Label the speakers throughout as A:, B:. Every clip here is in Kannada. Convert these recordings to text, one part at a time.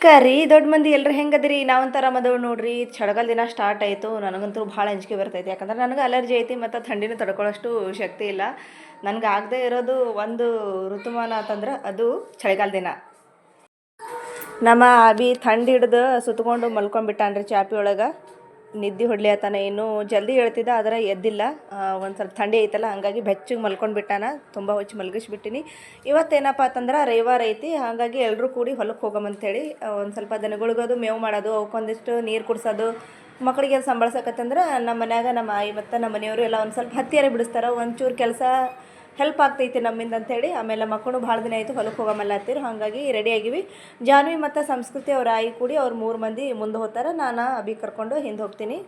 A: ಕರಿ, ದೊಡ್ಡ ಮಂದಿ ಎಲ್ರು ಹೆಂಗದಿರಿ? ನಾವಂತರ ಮದುವೆ ನೋಡ್ರಿ, ಚಳಿಗಾಲ ದಿನ ಸ್ಟಾರ್ಟ್ ಆಯಿತು. ನನಗಂತೂ ಭಾಳ ಅಂಜಿಕೆ ಬರ್ತೈತಿ. ಯಾಕಂದ್ರೆ ನನಗೆ ಅಲರ್ಜಿ ಐತಿ ಮತ್ತು ಥಂಡಿನೂ ತಡ್ಕೊಳ್ಳೋಷ್ಟು ಶಕ್ತಿ ಇಲ್ಲ. ನನಗೆ ಆಗದೆ ಇರೋದು ಒಂದು ಋತುಮಾನ ಅಂತಂದ್ರೆ ಅದು ಚಳಿಗಾಲ ದಿನ. ನಮ್ಮ ಅಭಿ ಥಂಡಿ ಹಿಡ್ದು ಸುತ್ಕೊಂಡು ಮಲ್ಕೊಂಡ್ಬಿಟ್ಟಾನ್ರಿ ಚಾಪಿ ಒಳಗೆ. ನಿದ್ದೆ ಹೊಡ್ಲಿಯತ್ತಾನ ಇನ್ನೂ ಜಲ್ದಿ ಹೇಳ್ತಿದ್ದ, ಆದ್ರೆ ಎದ್ದಿಲ್ಲ. ಒಂದು ಸ್ವಲ್ಪ ಥಂಡಿ ಐತಲ್ಲ, ಹಾಗಾಗಿ ಬೆಚ್ಚಗೆ ಮಲ್ಕೊಂಡು ಬಿಟ್ಟಾನ, ತುಂಬ ಹೊಚ್ಚಿ ಮಲಗಿಸ್ಬಿಟ್ಟಿನಿ. ಇವತ್ತೇನಪ್ಪ ಅಂತಂದ್ರೆ ರವಿವಾರ ಐತಿ, ಹಾಗಾಗಿ ಎಲ್ಲರೂ ಕೂಡಿ ಹೊಲಕ್ಕೆ ಹೋಗಮಂತೇಳಿ ಒಂದು ಸ್ವಲ್ಪ ದನಗಳಿಗೋದು ಮೇವು ಮಾಡೋದು, ಅವಕ್ಕೊಂದಿಷ್ಟು ನೀರು ಕುಡಿಸೋದು ಮಕ್ಕಳಿಗೆ ಸಂಬಳಸಕತ್ತಂದ್ರೆ ನಮ್ಮ ಮನ್ಯಾಗ ನಮ್ಮ ಆಯಿ ಮತ್ತು ನಮ್ಮ ಮನೆಯವರು ಎಲ್ಲ ಒಂದು ಸ್ವಲ್ಪ ಹತ್ತಿಯರೆ ಬಿಡಿಸ್ತಾರೆ, ಒಂಚೂರು ಕೆಲಸ ಹೆಲ್ಪ್ ಆಗ್ತೈತಿ ನಮ್ಮಿಂದ ಅಂತೇಳಿ. ಆಮೇಲೆ ಮಕ್ಕಳು ಭಾಳ ದಿನ ಆಯಿತು ಹೊಲಕ್ಕೆ ಹೋಗಮಲ್ಲತ್ತಿರು ಹಾಗಾಗಿ ರೆಡಿ ಆಗಿವಿ. ಜಾನ್ವಿ ಮತ್ತು ಸಂಸ್ಕೃತಿ ಅವ್ರ ಆಯಿ ಕೂಡಿ ಅವ್ರು ಮೂರು ಮಂದಿ ಮುಂದೆ ಹೋಗ್ತಾರೆ. ನಾನು ಅಭಿ ಕರ್ಕೊಂಡು ಹಿಂದೆ ಹೋಗ್ತೀನಿ.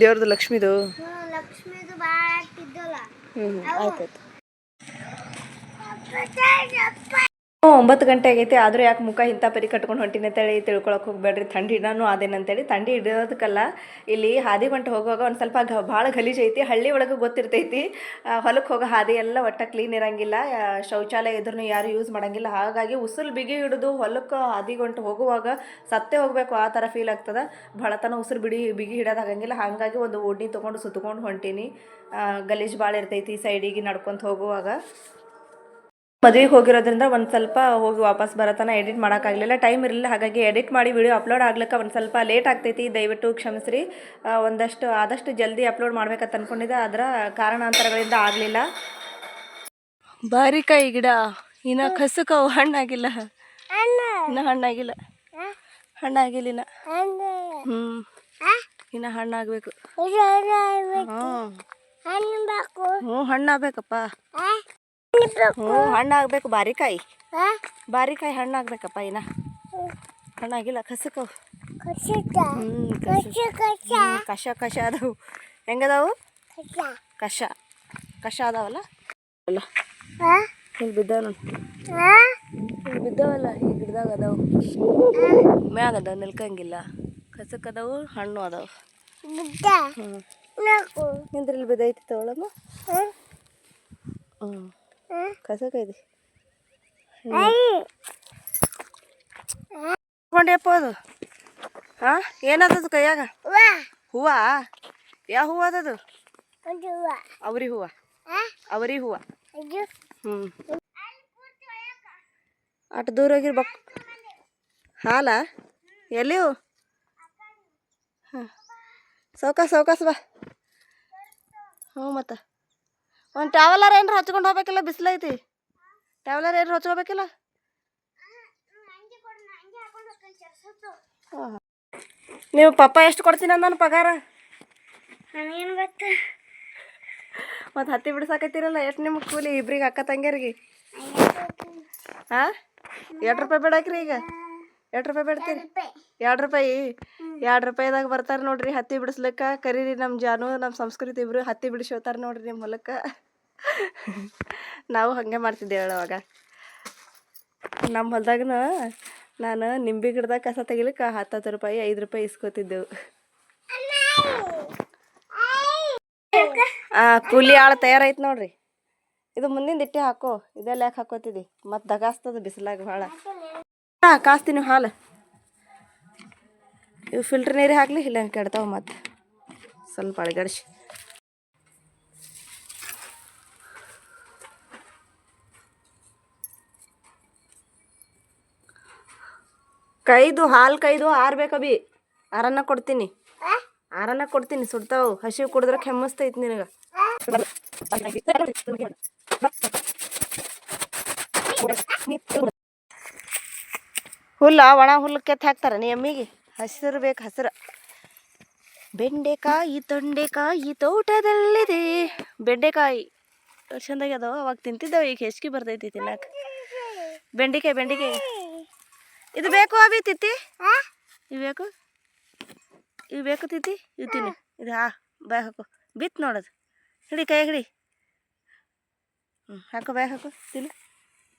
A: ದೇವ್ರದ್ದು ಲಕ್ಷ್ಮಿದು?
B: ಲಕ್ಷ್ಮಿದು ಬಾಳ ಆಗ್ತಿದ್ದಲ್ಲ.
A: ಹ್ಞೂ ಆಯ್ತಾಯ್ತು ಒಂಬತ್ತು ಗಂಟೆ ಆಗೈತೆ, ಆದರೂ ಯಾಕೆ ಮುಖ ಇಂಥ ಪರಿ ಕಟ್ಕೊಂಡು ಹೊಂಟಿನ ಅಂತೇಳಿ ತಿಳ್ಕೊಳಕ್ಕೆ ಹೋಗ್ಬೇಡ್ರಿ. ಥಂಡಿ ನಾನು ಅದೇನಂತೇಳಿ, ಥಂಡಿ ಹಿಡಿಯೋದಕ್ಕಲ್ಲ ಇಲ್ಲಿ ಹಾದಿ ಗಂಟೆ ಹೋಗುವಾಗ ಒಂದು ಸ್ವಲ್ಪ ಗ ಭಾಳ ಐತಿ, ಹಳ್ಳಿ ಒಳಗೆ ಗೊತ್ತಿರ್ತೈತಿ. ಹೊಲಕ್ಕೆ ಹೋಗೋ ಹಾದಿ ಎಲ್ಲ ಒಟ್ಟ ಕ್ಲೀನ್ ಇರಂಗಿಲ್ಲ ಶೌಚಾಲಯ ಇದ್ರೂ ಯಾರು ಯೂಸ್ ಮಾಡಂಗಿಲ್ಲ. ಹಾಗಾಗಿ ಉಸಿರು ಬಿಗಿ ಹಿಡಿದು ಹೊಲಕ್ಕೆ ಹಾದಿ ಗಂಟು ಹೋಗುವಾಗ ಸತ್ತೇ ಹೋಗಬೇಕು, ಆ ಥರ ಫೀಲ್ ಆಗ್ತದೆ. ಭಾಳ ತನ ಉಸಿರು ಬಿಡಿ, ಬಿಗಿ ಹಿಡೋದಾಗಂಗಿಲ್ಲ ಹಾಗಾಗಿ ಒಂದು ಓಡ್ನಿ ತೊಗೊಂಡು ಸುತ್ಕೊಂಡು ಹೊಂಟೀನಿ. ಗಲೀಜು ಭಾಳ ಇರ್ತೈತಿ ಸೈಡಿಗೆ ನಡ್ಕೊತ ಹೋಗುವಾಗ. ಮದುವೆಗೆ ಹೋಗಿರೋದ್ರಿಂದ ಒಂದು ಸ್ವಲ್ಪ ಹೋಗಿ ವಾಪಸ್ ಬರತನ ಎಡಿಟ್ ಮಾಡೋಕ್ಕಾಗಲಿಲ್ಲ. ಟೈಮ್ ಇರಲಿಲ್ಲ ಹಾಗಾಗಿ ಎಡಿಟ್ ಮಾಡಿ ವಿಡಿಯೋ ಅಪ್ಲೋಡ್ ಆಗ್ಲಿಕ್ಕೆ ಒಂದು ಸ್ವಲ್ಪ ಲೇಟ್ ಆಗ್ತೈತಿ. ದಯವಿಟ್ಟು ಕ್ಷಮಿಸ್ರಿ. ಒಂದಷ್ಟು ಆದಷ್ಟು ಜಲ್ದಿ ಅಪ್ಲೋಡ್ ಮಾಡ್ಬೇಕಂತ ಅನ್ಕೊಂಡಿದ್ದೆ. ಅದರ ಕಾರಣಾಂತರಗಳಿಂದ ಆಗಲಿಲ್ಲ. ಬಾರಿಕಾಯಿ ಗಿಡ. ಇನ್ನು ಕಸುಕವು ಹಣ್ಣಾಗಿಲ್ಲ. ಇನ್ನು ಹಣ್ಣಾಗಿಲ್ಲ. ಹಣ್ಣಾಗಿಲ್ಲ ಇನ್ನು ಹ್ಞೂ ಇನ್ನು ಹಣ್ಣಾಗಬೇಕು. ಹ್ಞೂ ಹ್ಞೂ ಹಣ್ಣಾಗಬೇಕಪ್ಪ. ಹ್ಞೂ ಹಣ್ಣಾಗಬೇಕು ಬಾರಿಕಾಯಿ. ಬಾರಿಕಾಯಿ ಹಣ್ಣಾಗಬೇಕಪ್ಪ ಇನ್ನ. ಹಣ್ಣಾಗಿಲ್ಲ ಕಸಕವು. ಕಷ ಕಷ ಅದಾವು ಹೆಂಗದಾವು? ಕಷ ಕಷ ಅದಾವಲ್ಲ? ಅಲ್ಲ ಇಲ್ಲಿ ಬಿದ್ದಾವ ಇಲ್ಲಿ ಬಿದ್ದಾವಲ್ಲ ಈ ಗಿಡದಾಗ ಅದಾವು. ಮ್ಯಾಗ ಅದಾವ ನಿಲ್ಕಂಗಿಲ್ಲ. ಕಸಕ್ ಅದಾವು ಹಣ್ಣು ಅದಾವು. ಹ್ಞೂ ನಿಂದ್ರೆ ಇಲ್ಲಿ ಬಿದ್ದೈತಿ ತಗೊಳಮ್ಮ. ಹ್ಞೂ ಕಸಕೈತಿ ಕೊಂಡ್ಯಪ್ಪ ಅದು ಹಾಂ? ಏನದದು ಕೈಯಾಗ? ಹೂವ. ಯಾವ ಹೂವ ಅದದು? ಅವರಿ ಹೂವ. ಅವರಿ ಹೂವ. ಹ್ಞೂ ಅಟ್ ದೂರ ಹೋಗಿರ್ಬೇಕು ಹಾಲ? ಎಲ್ಲಿವು ಹಾಂ. ಸೌಕಾಸ್ ಸೌಕಾಸ್ ಬಾ. ಹ್ಞೂ ಮತ್ತೆ. ಒಂದು ಟ್ರಾವೆಲರ್ ಏನಾರ ಹಚ್ಕೊಂಡು ಹೋಗ್ಬೇಕಿಲ್ಲ ಬಿಸಿಲೈತಿ ಟ್ರಾವೆಲರ್ ಏನಾರ ಹಚ್ಕೋಬೇಕಿಲ್ಲ? ನೀವು ಪಪ್ಪ ಎಷ್ಟು ಕೊಡ್ತೀನಿ ನಾನು ಪಗಾರ?
B: ನನಗೇನು ಗೊತ್ತು.
A: ಮತ್ತು ಹತ್ತಿ ಬಿಡ್ಸಾಕತ್ತೀರಲ್ಲ ಎಷ್ಟು ನಿಮ್ಗೆ ಕೂಲಿ ಇಬ್ರಿಗೆ ಅಕ್ಕ ತಂಗಿಯರಿಗೆ? ಹಾಂ? ಎರಡು ರೂಪಾಯಿ ಬೇಡಾಕ್ರಿ ಈಗ? ಎರಡು ರೂಪಾಯಿ ಬಿಡ್ತೀರಿ ಎರಡು ರೂಪಾಯಿ. ಎರಡು ರೂಪಾಯಿದಾಗ ಬರ್ತಾರೆ ನೋಡ್ರಿ ಹತ್ತಿ ಬಿಡಿಸ್ಲಿಕ್ಕ. ಕರೀರಿ ನಮ್ಮ ಜಾನು ನಮ್ಮ ಸಂಸ್ಕೃತಿ ಇಬ್ರು ಹತ್ತಿ ಬಿಡಿಸಿ ಹೋತಾರೆ ನೋಡ್ರಿ ನಿಮ್ಮ ಹೊಲಕ್ಕೆ. ನಾವು ಹಾಗೆ ಮಾಡ್ತಿದ್ದೇವೆ ಅವಾಗ. ನಮ್ಮ ಹೊಲ್ದಾಗನ ನಾನು ನಿಂಬೆ ಗಿಡದಾಗ ಕಸ ತೆಗಿಲಿಕ್ಕೆ ಹತ್ತು ಹತ್ತು ರೂಪಾಯಿ ಐದು ರೂಪಾಯಿ ಇಸ್ಕೋತಿದ್ದೆವು. ಹಾಂ ಕೂಲಿ ಆಳು ತಯಾರಾಯ್ತು ನೋಡ್ರಿ. ಇದು ಮುಂದಿನ ಇಟ್ಟೆ ಹಾಕೋ. ಇದೆಲ್ಲ ಯಾಕೆ ಹಾಕೋತಿದ್ದಿ ಮತ್ತು ದಗಾಸ್ತದ ಬಿಸಿಲಾಗ ಭಾಳ. ಕಾಸ್ತೀನಿ ಹಾಲು. ಇವು ಫಿಲ್ಟರ್ ನೀರು ಹಾಕ್ಲಿ ಇಲ್ಲ ಕೆಡ್ತಾವ ಮತ್ತೆ. ಸ್ವಲ್ಪ ಅಳಗಡಿಸಿ. ಕೈದು, ಹಾಲು ಕೈದು ಆರ್ಬೇಕಬಿ ಆರನ್ನ ಕೊಡ್ತೀನಿ. ಆರನ್ನ ಕೊಡ್ತೀನಿ, ಸುಡ್ತಾವು. ಹಸಿವು ಕುಡಿದ್ರೆ ಕೆಮ್ಮಸ್ತೈತಿ ನಿನಗೆ. ಹುಲ್ಲ, ಒಣ ಹುಲ್ಲು ಕೆತ್ತ ಹಾಕ್ತಾರೆ ನೀ ಎಮ್ಮಿಗೆ ಹಸಿರು ಬೇಕು ಹಸಿರು. ಬೆಂಡೆಕಾಯಿ, ತೊಂಡೆಕಾಯಿ ತೋಟದಲ್ಲಿದೆ. ಬೆಂಡೆಕಾಯಿ, ಚಂದಾಗಿ ಅದಾವ, ಅವಾಗ ತಿಂತಿದ್ದಾವೆ, ಈಗ ಹೆಚ್ಚಿಗೆ ಬರ್ತೈತಿ ತಿನ್ನಕ್ಕೆ ಬೆಂಡೆಕಾಯಿ ಬೆಂಡೆಕಾಯಿ. ಇದು ಬೇಕು ಅವಿ ತಿತ್ತಿ? ಇವು ಬೇಕು? ಇವು ಬೇಕು ತಿತ್ತಿ? ಇವು ತಿನ್ನು. ಇದು ಹಾ ಬಾಯ್ ಹಾಕು. ಬಿತ್ತು ನೋಡೋದು ಹಿಡಿ ಕೈ ಹಿಡಿ. ಹ್ಞೂ ಹಾಕು ಬಾಯ್ ಹಾಕು. ತಿನ್ನು.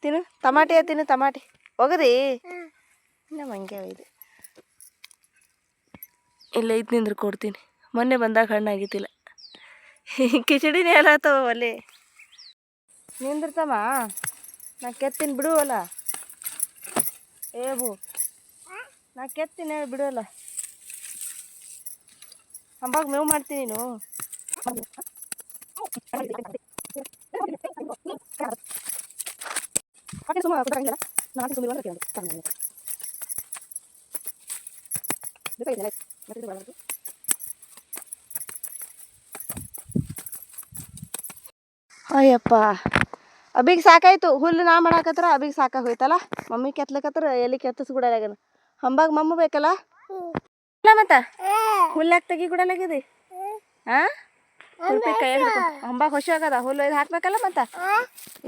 A: ತಿನ್ನು. ಟಮಾಟಿ ತಿನ್ನು ತಮಾಟಿ ಹೋಗದಿ ನಮ್ಮ ಹಂಗೆ ಇದೆ. ಇಲ್ಲ ಐದು ನಿಂದ್ರೆ ಕೊಡ್ತೀನಿ. ಮೊನ್ನೆ ಬಂದಾಗ ಹಣ್ಣಾಗಿತ್ತಿಲ್ಲ ಕಿಚಡಿನೇ ಎಲ್ಲ ತಗೋವಲ್ಲಿ ನಿಂದಿರ್ತಮ್ಮ? ನಾ ಕೆತ್ತೀನಿ ಬಿಡುವಲ್ಲ? ಏಬು ಏ ಬು ನಾ ಕೆತ್ತೀನಿ ಹೇಳಿ ಬಿಡುವಲ್ಲ? ಅಂಬಾಗ ಮೇವು ಮಾಡ್ತೀನಿ ನೀನು. ಅಯ್ಯಪ್ಪ. ಅಬಿಗೆ ಸಾಕಾಯ್ತು. ಹುಲ್ಲು ನಾ ಮಾಡಾಕತ್ರ ಅಬಿಗೆ ಸಾಕಾಗಿ ಹೋಯ್ತಲ್ಲ ಮಮ್ಮಿ ಕೆತ್ಲಕತ್ರ, ಎಲ್ಲಿ ಕೆತ್ತಸ್ ಗುಡಲಾಗನ ಹಂಬಾಗ ಮಮ್ಮ ಬೇಕಲ್ಲ? ಇಲ್ಲ ಮತ್ತ? ಹುಲ್ಲಾಕ್ ತೆಗಿ ಗುಡಲಾಗಿದೆ ಹಾ ಹುಲ್ಪಿ ಕೈ ಹಂಬಾಗ ಆಗದ ಹುಲ್ಲು ಇದು ಹಾಕ್ಬೇಕಲ್ಲ ಮತ್ತ?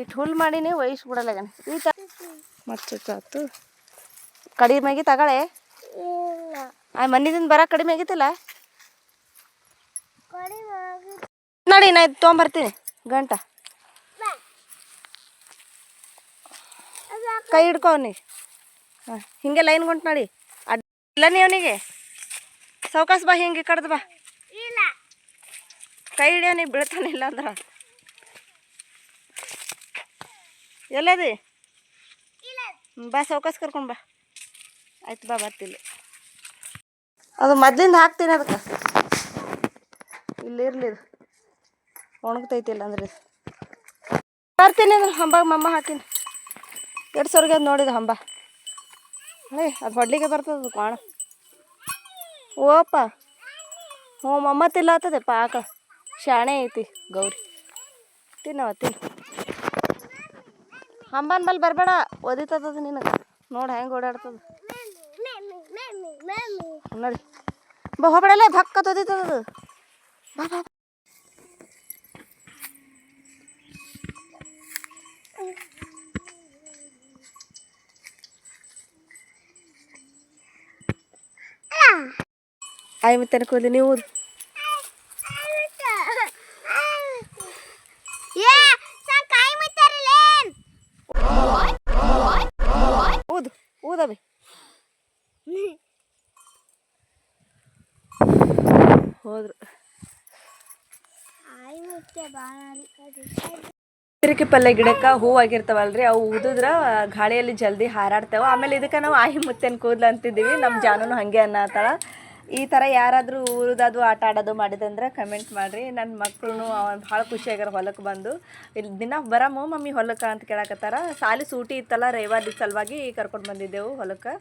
A: ಇಟ್ಟು ಹುಲ್ಲು ಮಾಡೀನಿ ವಯಸ್ಸು ಬಿಡಲಾಗನ ಈ ತ ಕಡಿಮೆ ಕಡಿಮೆಗೆ ತಗಳೆ? ಆ ಮನಿದಿಂದ ಬರ ಕಡಿಮೆ ಆಗಿತ್ತಲ್ಲ? ನೋಡಿ ನಾ ಇದು ತೊಗೊಂಬರ್ತೀನಿ ಗಂಟ. ಕೈ ಹಿಡ್ಕೊ ಅವನಿಗೆ. ಹಾಂ ಹಿಂಗೆ ಲೈನ್ ಗುಂಟು ನೋಡಿ. ಅಡ್ಡಿಲ್ಲ ನೀ ಅವನಿಗೆ. ಸೌಕಾಸ್ ಬಾ ಹಿಂಗೆ ಕಡ್ದು ಬಾ. ಕೈ ಬೀಳ್ತಾನೆ ಇಲ್ಲ ಅಂದ್ರೆ. ಎಲ್ಲದಿ? ಬಾ ಸೌಕಾಸ ಕರ್ಕೊಂಡು ಬಾ. ಆಯ್ತು ಬಾ ಬರ್ತಿಲ್ಲ. ಅದು ಮೊದ್ಲಿಂದ ಹಾಕ್ತೀನಿ ಅದಕ್ಕೆ. ಇಲ್ಲಿ ಇರ್ಲಿ ಇದು ಒಣಗ್ತೈತಿಲ್ಲ ಅಂದ್ರೆ. ಇದು. ಬರ್ತೀನಿ ಅಂದ್ರೆ ಹಂಬಾಗ ಮಮ್ಮ ಹಾಕೀನಿ ಎರಡು ಸಾವಿರ ನೋಡಿದ ಹಂಬ. ಏ ಅದು ಹೊಡ್ಲಿಕ್ಕೆ ಬರ್ತದೆ ಅದು ಕಾಣ ಓಪ. ಹ್ಞೂ ಮಮ್ಮ ತಿಲ್ಲತ್ತದೆ ಪಾಕ. ಶಾಣೆ ಐತಿ ಗೌರಿ. ತಿನ್ನವ ತಿನ್ನ ಹಂಬನ್ ಬಲ್ಲಿ ಬರಬೇಡ ಒದಿತದ ನಿನಗೆ. ನೋಡಿ ಹೆಂಗೆ ಓಡಾಡ್ತದ. ನೋಡಿ. ಬಾ ಹೋಗ್ಬೇಡಲ್ಲ ಧಕ್ಕ ತೊದಿತದ ಅದು ಬಾ ಬಾ ಆಯ್ ಮತ್ತೆ ಕೂದಲಿ ನೀವು
B: ಮುತ್ತೆ
A: ಪಲ್ಲೆ ಗಿಡಕ್ಕೆ ಹೂ ಆಗಿರ್ತಾವಲ್ರಿ, ಅವು ಊದಿದ್ರ ಗಾಳಿಯಲ್ಲಿ ಜಲ್ದಿ ಹಾರಾಡ್ತೇವೆ. ಆಮೇಲೆ ಇದಕ್ಕೆ ನಾವು ಆಯಿ ಮುತ್ತೇನು ಕೂದ್ಲು ಅಂತಿದ್ದೀವಿ ನಮ್ಮ ಜಾನುನು ಹಾಗೆ ಅನ್ನತ್ತಾಳ ಈ ಥರ ಯಾರಾದರೂ ಊರದದು ಆಟ ಆಡೋದು ಮಾಡಿದಂದ್ರೆ ಕಮೆಂಟ್ ಮಾಡಿರಿ. ನನ್ನ ಮಕ್ಕಳು ಭಾಳ ಖುಷಿಯಾಗ್ಯಾರ ಹೊಲಕ್ಕೆ ಬಂದು. ಇಲ್ಲಿ ದಿನ ಬರಮು ಮಮ್ಮಿ ಹೊಲಕ್ಕೆ ಅಂತ ಕೇಳಕತ್ತಾರ. ಸಾಲಿ ಸೂಟಿ ಇತ್ತಲ್ಲ ರೇವಾದಿ ಸಲುವಾಗಿ ಕರ್ಕೊಂಡು ಬಂದಿದ್ದೆವು ಹೊಲಕ್ಕೆ.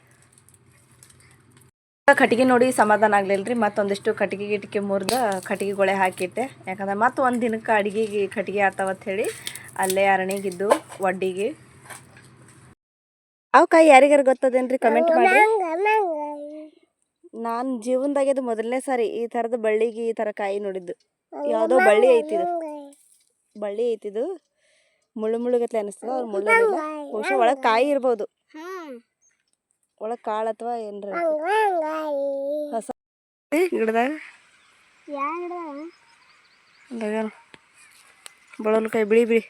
A: ಕಟ್ಟಿಗೆ ನೋಡಿ ಸಮಾಧಾನ ಆಗ್ಲಿಲ್ಲ ರೀ ಮತ್ತೊಂದಿಷ್ಟು ಕಟ್ಟಿಗೆ ಗಿಟಿಗೆ ಮುರಿದ ಕಟ್ಟಿಗೆಗಳೇ ಹಾಕಿಟ್ಟೆ. ಯಾಕಂದ್ರೆ ಮತ್ತೆ ಒಂದು ದಿನಕ್ಕೆ ಅಡಿಗೆಗೆ ಕಟ್ಟಿಗೆ ಅಂತ ಹೇಳಿ ಅಲ್ಲೇ ಅರಣಿಗಿದ್ದು ಒಡ್ಡಿಗೆ. ಅವು ಕಾಯಿ ಯಾರಿಗಾರ ಗೊತ್ತದೇನ್ರಿ? ಕಮೆಂಟ್ ಮಾಡಿ ನಾನು ಜೀವನದಾಗ ಇದು ಮೊದಲನೇ ಸಾರಿ ಈ ಥರದ ಬಳ್ಳಿಗೆ ಈ ಥರ ಕಾಯಿ ನೋಡಿದ್ದು. ಯಾವುದೋ ಬಳ್ಳಿ ಐತಿದು ಬಳ್ಳಿ ಐತಿದು ಮುಳ್ಳು ಮುಳ್ಳುಗತ್ಲೆ ಅನಿಸ್ತದೆ ಅವ್ರು ಮುಳ್ಳು ಬಹುಶಃ ಒಳಗೆ ಕಾಯಿ ಇರ್ಬೋದು. ಒಳಗೆ ಕಾಳು ಅಥವಾ ಏನ್ರ ಹೊಸ ಗಿಡದಾಗ? ಅಂದಾಗ ಬಳಲ್ಕಾಯಿ ಬಿಳಿ ಬಿಳಿ.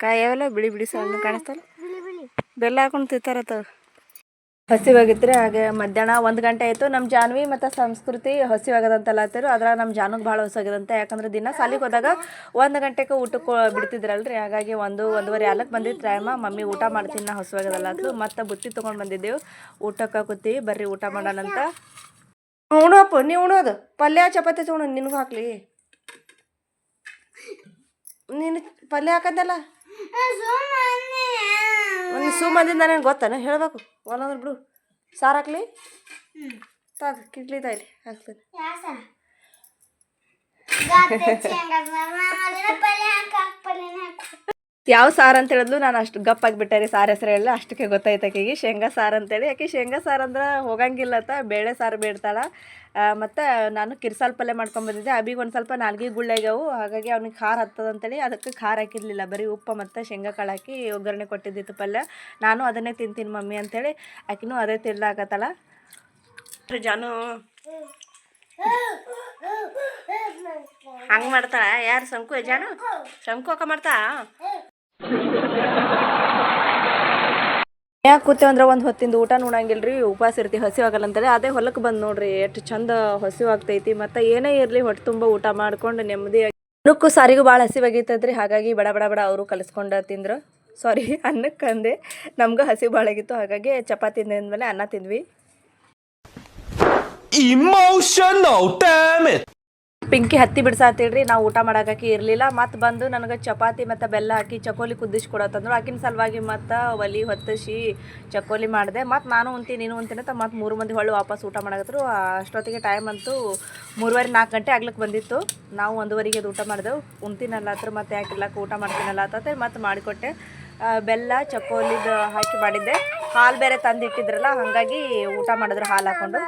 A: ಕಾಯಿ ಯಾವೆಲ್ಲ? ಬಿಳಿ ಬಿಳಿ ಸಣ್ಣ ಕಾಣಿಸ್ತಲ್ಲ ಬೆಲ್ಲ ಹಾಕೊಂಡು ತಿಂತಾರತ್ತವ ಹಸಿವಾಗಿದ್ರೆ ಹಾಗೆ ಮಧ್ಯಾಹ್ನ ಒಂದು ಗಂಟೆ ಆಯಿತು. ನಮ್ಮ ಜಾನ್ವಿ ಮತ್ತು ಸಂಸ್ಕೃತಿ ಹಸಿವಾಗದಂತೆಲ್ಲ ಹತ್ತಿರು ಅದ್ರಾಗ ನಮ್ಮ ಜಾನುಗೆ ಭಾಳ ಹೊಸಾಗ್ಯದಂತೆ ಯಾಕಂದ್ರೆ ದಿನ ಸಾಲಿಗೆ ಹೋದಾಗ ಒಂದು ಗಂಟೆಗೆ ಊಟಕ್ಕೆ ಬಿಡ್ತಿದ್ರಲ್ರಿ. ಹಾಗಾಗಿ ಒಂದು ಒಂದೂವರೆ ಆಲಕ್ಕೆ ಬಂದಿತ್ತು ಟೈಮ ಮಮ್ಮಿ ಊಟ ಮಾಡ್ತೀನಿ ನಾ ಹಸಿವಾಗದಲ್ಲ ಅದು ಮತ್ತು ಬುತ್ತಿ ತೊಗೊಂಡು ಬಂದಿದ್ದೆವು. ಊಟಕ್ಕೆ ಕೂತೀವಿ ಬರ್ರಿ ಊಟ ಮಾಡೋಣಂತ ಉಣಪ್ಪ ನೀವು ಉಣೋದು ಪಲ್ಯ, ಚಪಾತಿ ತೊಗೊಂಡು ನಿನಗೂ ಹಾಕ್ಲಿ. ನೀನು ಪಲ್ಯ ಹಾಕಂದಲ್ಲ. ಒಂದು ಸುಮ್ಮನೆ ನನಗೆ ಗೊತ್ತಾನ? ಹೇಳಬೇಕು. ಒಲ್ಲಂದ್ರೆ ಬಿಡು. ಸಾರು ಹಾಕ್ಲಿ? ತಾಗ ಕಿಡ್ಲಿ ತಾಯಿಲಿ ಹಾಕ್ತೇನೆ. ಯಾವ ಸಾರು ಅಂತ ಹೇಳಿದ್ಲು? ನಾನು ಅಷ್ಟು ಗಪ್ಪಾಗಿಬಿಟ್ಟೆ ರೀ ಸಾರು ಹೆಸರು ಹೇಳಲ್ಲ ಅಷ್ಟಕ್ಕೆ ಗೊತ್ತಾಯ್ತು ಆಕೆಗೆ. ಶೇಂಗಾ ಸಾರು ಅಂತೇಳಿ. ಆಕೆ ಶೇಂಗಾ ಸಾರು ಅಂದ್ರೆ ಹೋಗಂಗಿಲ್ಲತ್ತ ಬೇಳೆ ಸಾರು ಬೇಡ್ತಾಳೆ. ಮತ್ತು ನಾನು ಕಿರ್ಸಾಲ್ ಪಲ್ಯ ಮಾಡ್ಕೊಂಬಂದಿದ್ದೆ ಅಬಿಗೆ ಒಂದು ಸ್ವಲ್ಪ ನಾಲ್ಗೆ ಗುಳ್ಳೆಗ್ಯಾವು ಹಾಗಾಗಿ ಅವ್ನಿಗೆ ಖಾರ ಹತ್ತದ ಅಂತೇಳಿ ಅದಕ್ಕೆ ಖಾರ ಹಾಕಿರಲಿಲ್ಲ. ಬರೀ ಉಪ್ಪು ಮತ್ತು ಶೇಂಗಾ ಕಾಳು ಹಾಕಿ ಒಗ್ಗರಣೆ ಕೊಟ್ಟಿದ್ದಿತ್ತು ಪಲ್ಯ. ನಾನು ಅದನ್ನೇ ತಿಂತೀನಿ ಮಮ್ಮಿ ಅಂತೇಳಿ ಆಕಿನೂ ಅದೇ ತಿರ್ಲಾಕತ್ತಲ್ಲ ಜಾನು. ಹಂಗೆ ಮಾಡ್ತಾಳ? ಯಾರು ಶಂಕು, ಜಾನು? ಶಂಕು ಅಕ್ಕ ಮಾಡ್ತಾ? ಯಾಕೆ ಕೂತೇವೆ ಅಂದ್ರೆ ಒಂದು ಹೊತ್ತಿಂದ ಊಟ ನೋಡಂಗಿಲ್ಲ ರೀ ಉಪವಾಸ ಇರ್ತಿ ಹಸಿವಾಗಲ್ಲ ಅಂತೇಳಿ ಅದೇ ಹೊಲಕ್ಕೆ ಬಂದು ನೋಡ್ರಿ, ಎಷ್ಟು ಚಂದ ಹಸಿವಾಗ್ತೈತಿ, ಮತ್ತು ಏನೇ ಇರಲಿ ಹೊಟ್ಟೆ ತುಂಬ ಊಟ ಮಾಡ್ಕೊಂಡು ನೆಮ್ಮದಿಯಾಗಿ ಅನ್ನಕ್ಕೂ ಸಾರಿಗೂ ಭಾಳ ಹಸಿವಾಗೈತದ್ರಿ, ಹಾಗಾಗಿ ಬಡ ಬಡ ಬಡ ಅವರು ಕಲಿಸ್ಕೊಂಡು ತಿಂದ್ರು ಸಾರಿ ಅನ್ನಕ್ಕೆ ಅಂದೆ, ನಮ್ಗೆ ಹಸಿವು ಭಾಳ ಆಗಿತ್ತು, ಹಾಗಾಗಿ ಚಪಾತಿ ತಿಂದ್ಮೇಲೆ ಅನ್ನ ತಿಂದ್ವಿ
C: ಇಮೋಷನಲ್!
A: ಪಿಂಕಿ ಹತ್ತಿ ಬಿಡ್ಸಾತಿಳ್ರಿ ನಾವು ಊಟ ಮಾಡಾಕಿ ಇರಲಿಲ್ಲ. ಮತ್ತು ಬಂದು ನನಗೆ ಚಪಾತಿ ಮತ್ತು ಬೆಲ್ಲ ಹಾಕಿ ಚಕೋಲಿ ಕುದಿಸಿ ಕೊಡತ್ತಂದ್ರು ಆಕಿನ ಸಲುವಾಗಿ ಮತ್ತು ಒಲಿ ಹೊತ್ತಿಸಿ ಚಕೋಲಿ ಮಾಡಿದೆ. ಮತ್ತು ನಾನು ಉಂತಿ, ನೀನು ಉಂತೀನಿ ಅಂತ ಮತ್ತು ಮೂರು ಮಂದಿ ಹೊಳ್ಳು ವಾಪಸ್ ಊಟ ಮಾಡಕತ್ರು. ಅಷ್ಟೊತ್ತಿಗೆ ಟೈಮ್ ಅಂತೂ ಮೂರುವರೆ, ನಾಲ್ಕು ಗಂಟೆ ಆಗ್ಲಿಕ್ಕೆ ಬಂದಿತ್ತು. ನಾವು ಒಂದುವರೆಗೆ ಅದು ಊಟ ಮಾಡಿದೆವು. ಉಣ್ತೀನಲ್ಲ ಹತ್ರ ಮತ್ತು ಯಾಕಿಲ್ಲ ಊಟ ಮಾಡ್ತೀನಲ್ಲ ಅಂತಂತೆ ಮತ್ತು ಮಾಡಿಕೊಟ್ಟೆ. ಬೆಲ್ಲ ಚಕೋಲಿದು ಹಾಕಿ ಮಾಡಿದ್ದೆ. ಹಾಲು ಬೇರೆ ತಂದಿಟ್ಟಿದ್ರಲ್ಲ, ಹಾಗಾಗಿ ಊಟ ಮಾಡಿದ್ರು ಹಾಲು ಹಾಕ್ಕೊಂಡು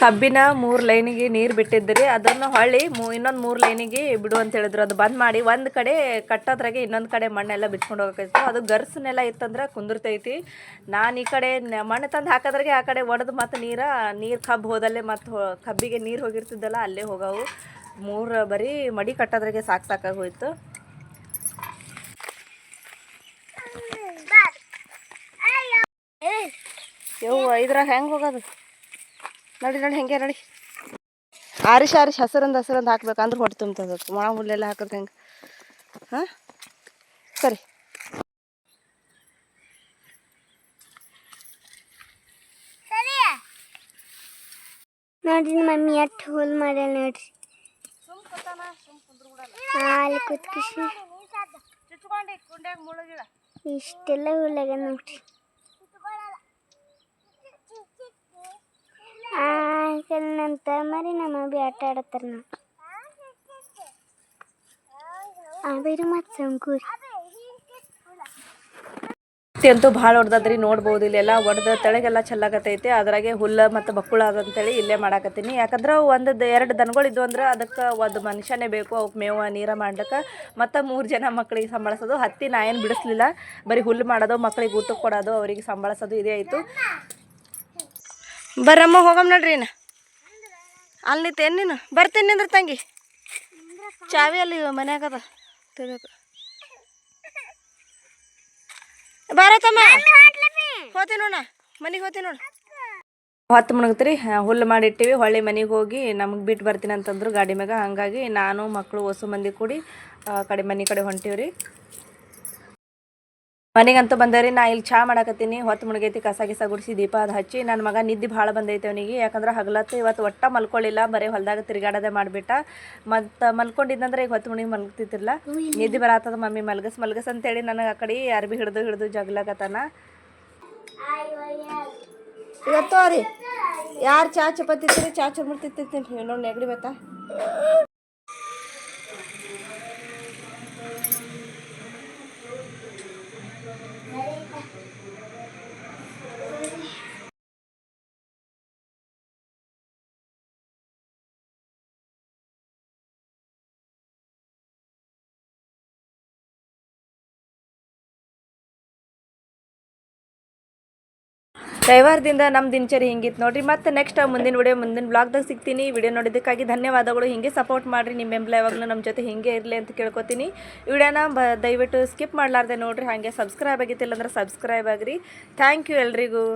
A: ಕಬ್ಬಿನ ಮೂರು ಲೈನಿಗೆ ನೀರು ಬಿಟ್ಟಿದ್ರಿ ಅದನ್ನು ಹೊಳ್ಳಿ ಮೂ ಇನ್ನೊಂದು ಮೂರು ಲೈನಿಗೆ ಬಿಡು ಅಂತ ಹೇಳಿದ್ರು. ಅದು ಬಂದ್ ಮಾಡಿ ಒಂದು ಕಡೆ ಕಟ್ಟೋದ್ರಾಗೆ ಇನ್ನೊಂದು ಕಡೆ ಮಣ್ಣೆಲ್ಲ ಬಿಚ್ಕೊಂಡು ಹೋಗಕ್ಕಿತ್ತು ಅದು ಗರ್ಸನೆಲ್ಲ ಇತ್ತಂದ್ರೆ ಕುಂದಿರ್ತೈತಿ. ನಾನು ಈ ಕಡೆ ಮಣ್ಣು ತಂದು ಹಾಕೋದ್ರಾಗೆ ಆ ಕಡೆ ಒಡೆದು ಮತ್ತು ನೀರು ನೀರು ಕಬ್ಬು ಹೋದಲ್ಲೇ ಮತ್ತು ಕಬ್ಬಿಗೆ ನೀರು ಹೋಗಿರ್ತಿದ್ದಲ್ಲ ಅಲ್ಲೇ ಹೋಗವು. ಮೂರು ಬರೀ ಮಡಿ ಕಟ್ಟೋದ್ರಾಗೆ ಸಾಕು ಸಾಕಾಗಿ ಹೋಯ್ತು. ಯವ್ವ ಇದ್ರಾಗ ಹೆಂಗೆ ಹೋಗೋದು? ನೋಡಿ ನೋಡಿ ಹೆಂಗೆ ನೋಡಿ. ಆರಿಶ್ ಆರಿಶ್ ಹಸಿರಂದು ಹಸಿರಂದು ಹಾಕ್ಬೇಕು. ಅಂದ್ರೆ ಹೊಟ್ಟೆ ತುಂಬ್ತದ. ಒಣ ಹುಲ್ಲೆಲ್ಲ ಹಾಕಿದ್ರೆ ಹೆಂಗೆ? ಹಾಂ? ಸರಿ.
B: ನೋಡ್ರಿ ಮಮ್ಮಿ ಎಷ್ಟು ಹೋಲ್ ಮಾಡ್ಯಾಳ ನೋಡ್ರಿ. ಅಲ್ಲಿ ಕುತ್ಕಿಸಿ ಇಷ್ಟೆಲ್ಲ ಹುಲ್ಲಾಗ ನೋಡ್ರಿ ಆ ನಂತರ ಮರಿ ನಮ್ಮ ಅಬ್ಬಿ ಆಟ ಆಡತ್ತಾರ ಆಬೇರು ಮತ್ತು ಸಂಕೂರಿ
A: ಅಂತೂ ಭಾಳ ಹೊಡ್ದದ್ರಿ ನೋಡ್ಬೋದು, ಇಲ್ಲೆಲ್ಲ ಒಡ್ದ ತಳಗೆಲ್ಲ ಚೆಲ್ಲಾಕತ್ತೈತಿ, ಅದ್ರಾಗೆ ಹುಲ್ಲ ಮತ್ತು ಬಕ್ಕುಳ ಅಂತೇಳಿ ಇಲ್ಲೇ ಮಾಡಾಕತ್ತೀನಿ. ಯಾಕಂದ್ರೆ ಒಂದು ಎರಡು ದನಗಳು ಇದ್ವು ಅಂದ್ರೆ ಅದಕ್ಕೆ ಒಂದು ಮನುಷ್ಯನೇ ಬೇಕು ಅವಕ್ಕೆ ಮೇವು ನೀರ ಮಾಡ್ಲಿಕ್ಕೆ. ಮತ್ತು ಮೂರು ಜನ ಮಕ್ಕಳಿಗೆ ಸಂಬಳಸೋದು ಹತ್ತಿ ನಾ ಏನು ಬಿಡಿಸ್ಲಿಲ್ಲ. ಬರೀ ಹುಲ್ಲು ಮಾಡೋದು ಮಕ್ಕಳಿಗೆ ಊಟಕ್ಕೆ ಕೊಡೋದು, ಅವರಿಗೆ ಸಂಬಳಸೋದು ಇದೇ ಆಯಿತು. ಬರಮ್ಮ ಹೋಗಮ್ ನೋಡ್ರಿ ಇನ್ನು. ಅಲ್ಲಿ ನಿಂತೇನು ನೀನು ಬರ್ತೀನಿ ಅಂದ್ರೆ ತಂಗಿ. ಚಾವಿ ಅಲ್ಲಿ ಮನ್ಯಾಗದ ತಿಳ್ಬೇಕು ಬರತ್ತಮ್ಮ ಹೋತಿ ನೋಡ ಮನೆಗೆ ಹೋತಿ ನೋಡ. ಹೊತ್ತು ಮುಣಗ್ತೀರಿ ಹುಲ್ಲು ಮಾಡಿಟ್ಟಿವಿ. ಹೊಳ್ಳಿ ಮನೆಗೆ ಹೋಗಿ ನಮಗೆ ಬಿಟ್ಟು ಬರ್ತೀನಿ ಅಂತಂದ್ರು ಗಾಡಿ ಮ್ಯಾಗ. ಹಂಗಾಗಿ ನಾನು ಮಕ್ಕಳು ಹೊಸ ಮಂದಿ ಕೂಡಿ ಕಡೆ ಮನೆ ಕಡೆ ಹೊಂಟೀವ್ರಿ. ಮನೆಗಂತೂ ಬಂದೇವ್ರಿ, ನಾ ಇಲ್ಲಿ ಚಾ ಮಾಡಾಕತ್ತೀನಿ, ಹೊತ್ತು ಮುಳುಗೈತಿ ಕಸ ಗಿಸ ಗುಡಿಸಿ ದೀಪ ಅದು ಹಚ್ಚಿ ನನ್ನ ಮಗ ನಿದ್ದೆ ಭಾಳ ಬಂದೈತೆ ಅವನಿಗೆ. ಯಾಕಂದ್ರೆ ಹಗಲತ್ತು ಇವತ್ತು ಒಟ್ಟ ಮಲ್ಕೊಳ್ಳಿಲ್ಲ ಬರೀ ಹೊಲದಾಗ ತಿರುಗಾಡೋದೇ ಮಾಡಿಬಿಟ್ಟ. ಮತ್ತು ಮಲ್ಕೊಂಡಿದ್ದಂದ್ರೆ ಈಗ ಹೊತ್ತು ಮುಣಿಗೆ ಮಲ್ಗ್ತಿತ್ತಿಲ್ಲ ನಿದ್ದೆ ಬರತ್ತದ ಮಮ್ಮಿ ಮಲ್ಗಸ್ ಮಲ್ಗಸ್ ಅಂತೇಳಿ ನನಗೆ ಆ ಕಡೆ ಅರ್ಬಿ ಹಿಡಿದು ಹಿಡಿದು ಜಗ್ಲಾಕತ್ತಾನ. ಇವತ್ತು ರೀ, ಯಾರು ಚಾ ಚಪಾತಿ ಚಾ ಚುರ್ಮುರ್ ತಿಂತೀನಿ ನೋಡಿ ನೆಗಡಿ ಬೇಕಾ ರವಿವಾರದಿಂದ ನಮ್ಮ ದಿನಚರಿ ಹಿಂಗಿತ್ತು ನೋಡ್ರಿ. ಮತ್ತೆ ನೆಕ್ಸ್ಟ್ ಮುಂದಿನ ವಿಡಿಯೋ ಮುಂದಿನ ಬ್ಲಾಗ್ದಾಗ ಸಿಗ್ತೀನಿ. ವಿಡಿಯೋ ನೋಡಿದ್ದಕ್ಕಾಗಿ ಧನ್ಯವಾದಗಳು. ಹಿಂಗೆ ಸಪೋರ್ಟ್ ಮಾಡಿರಿ. ನಿಮ್ಮ ಬೆಂಬಲ ಯಾವಾಗಲೂ ನಮ್ಮ ಜೊತೆ ಹಿಂಗೆ ಇರಲಿ ಅಂತ ಕೇಳ್ಕೊತೀನಿ. ವಿಡಿಯೋನ ಬ, ದಯವಿಟ್ಟು ಸ್ಕಿಪ್ ಮಾಡಲಾರ್ದೆ ನೋಡ್ರಿ. ಹಾಗೆ ಸಬ್ಸ್ಕ್ರೈಬ್ ಆಗಿತ್ತಿಲ್ಲ ಅಂದ್ರೆ ಸಬ್ಸ್ಕ್ರೈಬ್ ಆಗಿರಿ. ಥ್ಯಾಂಕ್ ಯು ಎಲ್ರಿಗೂ.